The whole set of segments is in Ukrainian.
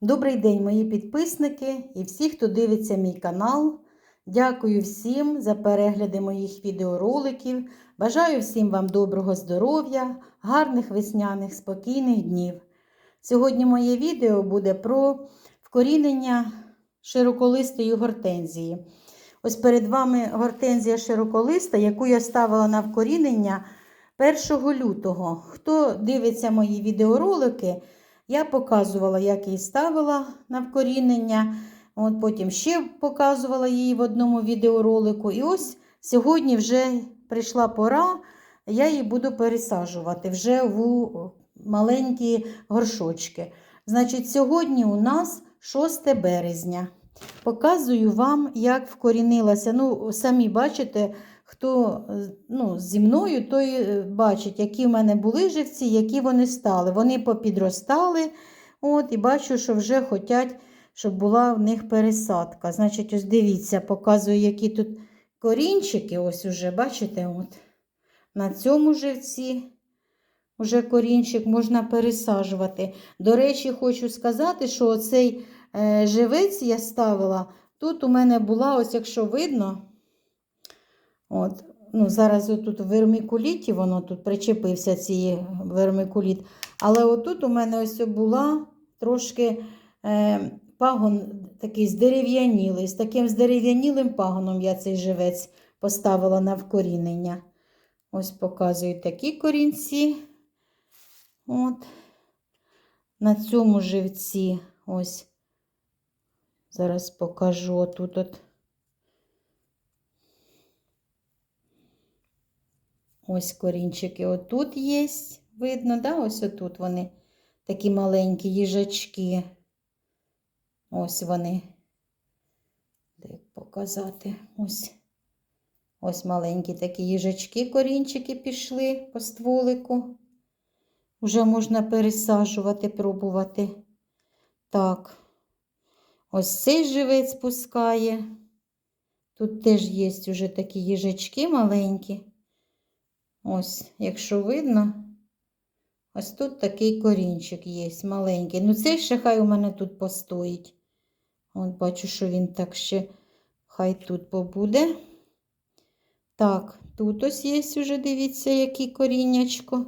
Добрий день, мої підписники і всі, хто дивиться мій канал. Дякую всім за перегляди моїх відеороликів. Бажаю всім вам доброго здоров'я, гарних весняних, спокійних днів. Сьогодні моє відео буде про вкорінення широколистої гортензії. Ось перед вами гортензія широколиста, яку я ставила на вкорінення 1 лютого. Хто дивиться мої відеоролики, я показувала, як її ставила на вкорінення. От Потім ще показувала її в одному відеоролику. І ось сьогодні вже прийшла пора, я її буду пересаджувати вже в маленькі горшочки. Значить, сьогодні у нас 6 березня. Показую вам, як вкорінилася. Ну, самі бачите, хто ну, зі мною, той бачить, які в мене були живці, які вони стали. Вони попідростали. От, І бачу, що вже хочуть, щоб була в них пересадка. Значить, ось дивіться, показую, які тут корінчики. Ось уже, бачите, от. на цьому живці. Уже корінчик можна пересаджувати. До речі, хочу сказати, що оцей е, живець я ставила. Тут у мене була, ось якщо видно, от, ну, зараз тут в вермикуліті, воно тут причепився цей вермикуліт. Але отут у мене ось була трошки е, пагон такий здерев'янілий. З таким здерев'янілим пагоном я цей живець поставила на вкорінення. Ось показую такі корінці. От. На цьому живці ось. Зараз покажу тут от. Ось корінчики отут є. Видно, да? Ось отут вони такі маленькі їжачки. Ось вони. Де показати? Ось. Ось маленькі такі їжачки, корінчики пішли по стволику. Уже можна пересаджувати, пробувати. Так, ось цей живець пускає. Тут теж є вже такі їжачки маленькі. Ось, якщо видно, ось тут такий корінчик є, маленький. Ну, цей ще хай у мене тут постоїть. От бачу, що він так ще хай тут побуде. Так, тут ось є вже, дивіться, який коріннячко.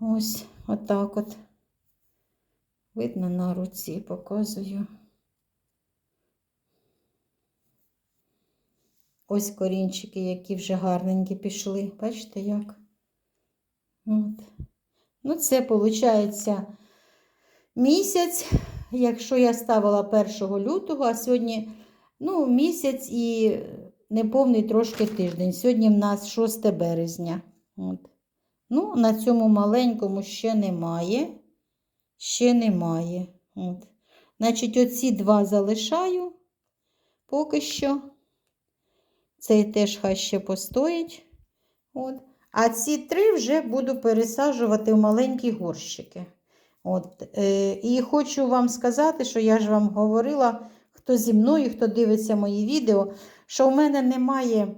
Ось, отак от. Видно на руці, показую. Ось корінчики, які вже гарненькі пішли. Бачите, як? От. Ну, це, виходить, місяць, якщо я ставила 1 лютого, а сьогодні, ну, місяць і неповний трошки тиждень. Сьогодні в нас 6 березня. От. Ну, на цьому маленькому ще немає. Ще немає. От. Значить, оці два залишаю поки що. Цей теж хай ще постоїть. От. А ці три вже буду пересаджувати в маленькі горщики. От. Е, І хочу вам сказати, що я ж вам говорила, хто зі мною, хто дивиться мої відео, що в мене немає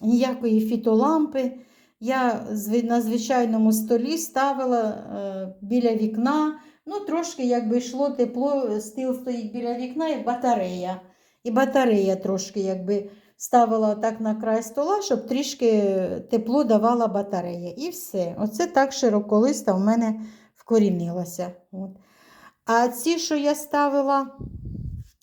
ніякої фітолампи. Я на звичайному столі ставила е, біля вікна. Ну, трошки, якби йшло тепло, стіл стоїть біля вікна і батарея. І батарея трошки, якби ставила так на край стола, щоб трішки тепло давала батарея. І все. Оце так широколиста в мене вкорінилася. От. А ці, що я ставила,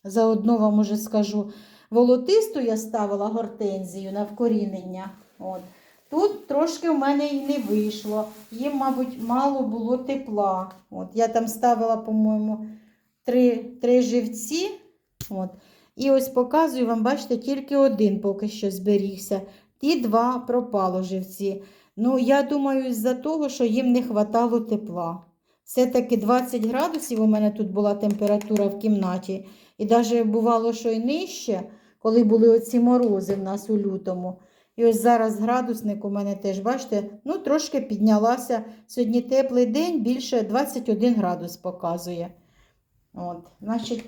заодно вам уже скажу, волотисту я ставила гортензію на вкорінення. От. Тут трошки в мене і не вийшло. Їм, мабуть, мало було тепла. От, Я там ставила, по-моєму, три три живці. От. І ось показую вам, бачите, тільки один поки що зберігся. Ті два пропало живці. Ну, я думаю, з-за того, що їм не вистачало тепла. Все-таки 20 градусів у мене тут була температура в кімнаті. І навіть бувало, що й нижче, коли були оці морози в нас у лютому. І ось зараз градусник у мене теж, бачите, ну трошки піднялася. Сьогодні теплий день, більше 21 градус показує. От, Значить,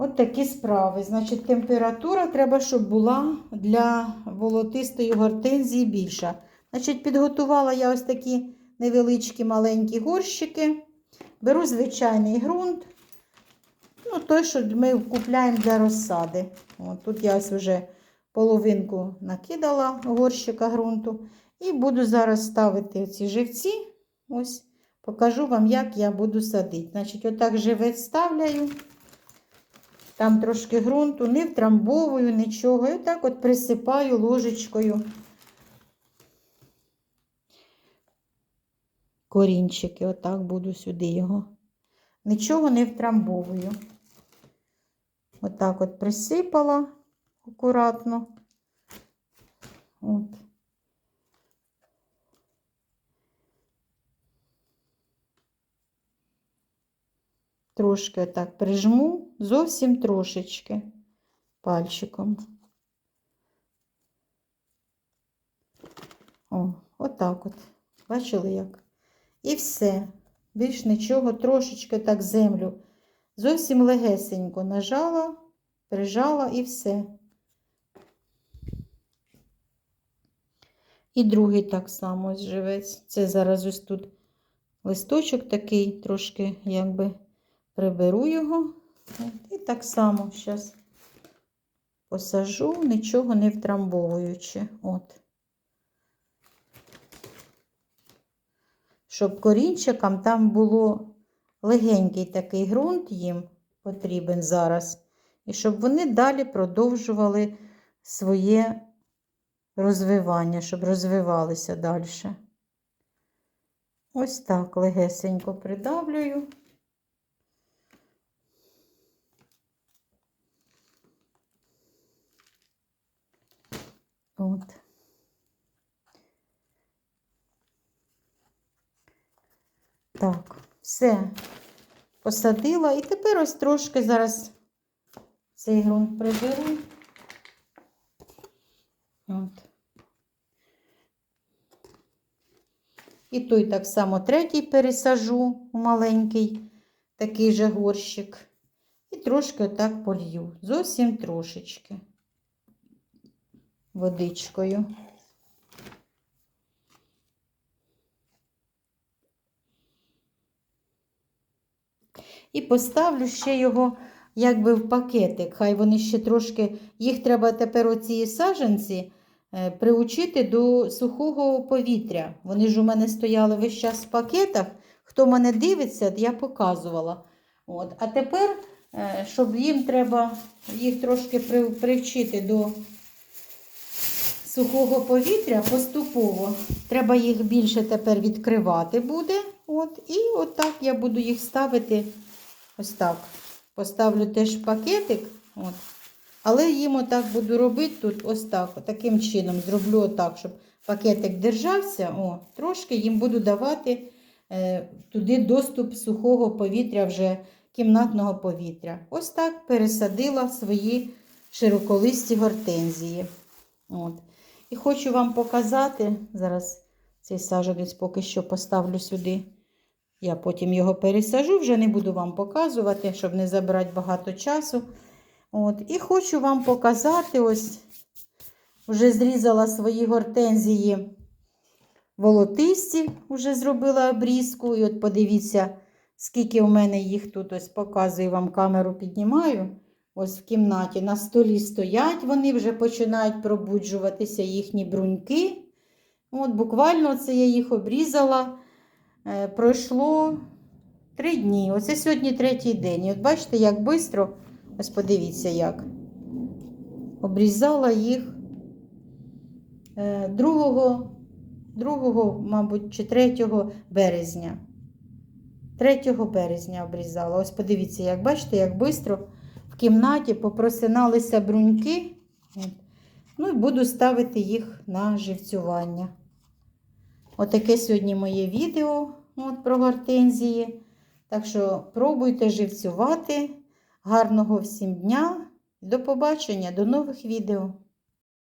от такі справи. Значить, температура треба, щоб була для волотистої гортензії більша. Значить, підготувала я ось такі невеличкі маленькі горщики. беру звичайний ґрунт. Ну, той, що ми купляємо для розсади. От, тут я ось вже половинку накидала горщика ґрунту. І буду зараз ставити ці живці. Ось, покажу вам, як я буду садити. Значить, отак живець ставляю. Там трошки ґрунту, не втрамбовую нічого. І отак от присипаю ложечкою корінчики. Отак буду сюди його. Нічого не втрамбовую. Отак от присипала акуратно. От. Трошки отак прижму, зовсім трошечки пальчиком. О, отак от. Бачили як? І все. Більш нічого, трошечки так землю. Зовсім легесенько нажала, прижала і все. І другий так само живець. Це зараз ось тут листочок такий, трошки якби приберу його. І так само зараз посажу, нічого не втрамбовуючи. От. Щоб корінчикам там було легенький такий ґрунт їм потрібен зараз. І щоб вони далі продовжували своє розвивання, щоб розвивалися далі. Ось так легесенько придавлюю. От. Так, все посадила. І тепер ось трошки зараз цей ґрунт приберу. От. І той так само третій пересажу у маленький такий же горщик. І трошки отак полью. Зовсім трошечки водичкою. І поставлю ще його якби в пакетик. Хай вони ще трошки, їх треба тепер оці саженці е, приучити до сухого повітря. Вони ж у мене стояли весь час в пакетах. Хто мене дивиться, я показувала. От. А тепер, е, щоб їм треба їх трошки привчити до сухого повітря поступово. Треба їх більше тепер відкривати буде. От. І отак я буду їх ставити. Ось так. Поставлю теж пакетик. От. Але їм отак буду робити тут ось так. Таким чином зроблю отак, щоб пакетик держався. О, Трошки їм буду давати е, туди доступ сухого повітря, вже кімнатного повітря. Ось так пересадила свої широколисті гортензії. От. І хочу вам показати, зараз цей саджанець поки що поставлю сюди. Я потім його пересажу, вже не буду вам показувати, щоб не забирати багато часу. От. І хочу вам показати, ось вже зрізала свої гортензії волотисті, вже зробила обрізку. І от подивіться, скільки у мене їх тут ось показую вам камеру піднімаю. Ось в кімнаті на столі стоять, вони вже починають пробуджуватися їхні бруньки. От Буквально це я їх обрізала. Е, пройшло три дні. Оце сьогодні третій день. І от бачите, як швидко, ось подивіться, як. Обрізала їх 2, 2, мабуть, чи 3 березня. 3 березня обрізала. Ось подивіться, як бачите, як швидко кімнаті попросиналися бруньки. Ну і буду ставити їх на живцювання. Отаке сьогодні моє відео от, про гортензії. Так що пробуйте живцювати. Гарного всім дня. До побачення, до нових відео.